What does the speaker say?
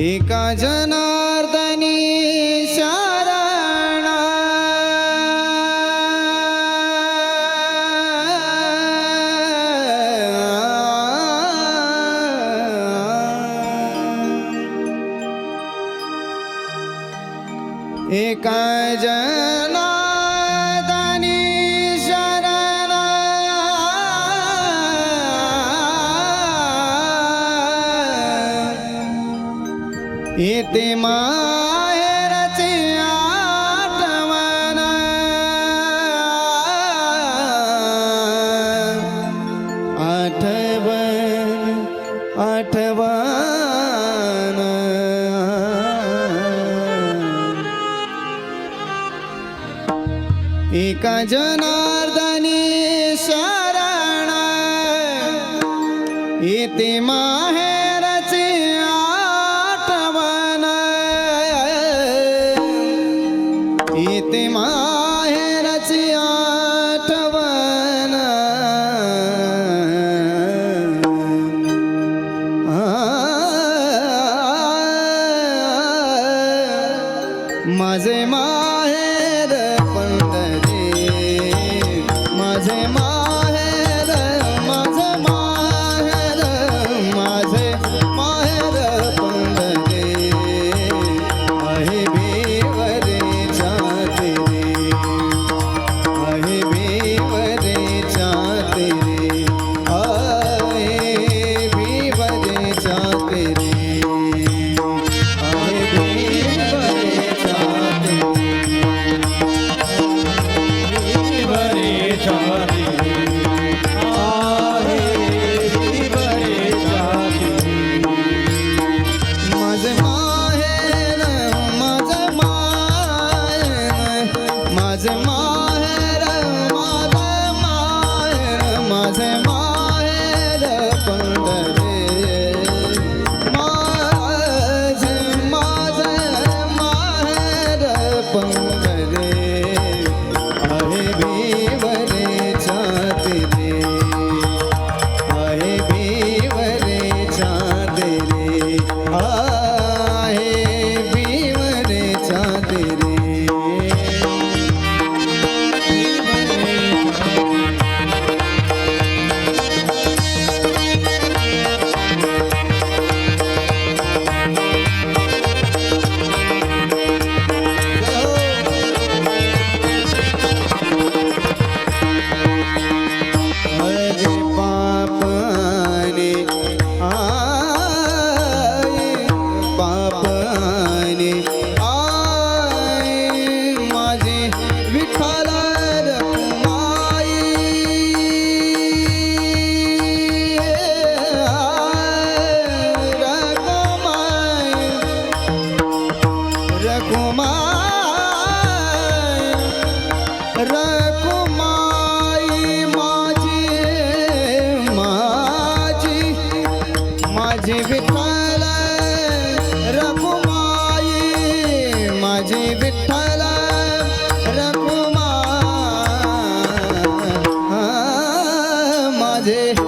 एका जनार्दनी एका जना ते माहेरचे आठवण. आठवण आठवण. एका जनार्दनी शरण. येते मा माहेर पंढरी माझे मा 关 பாவா day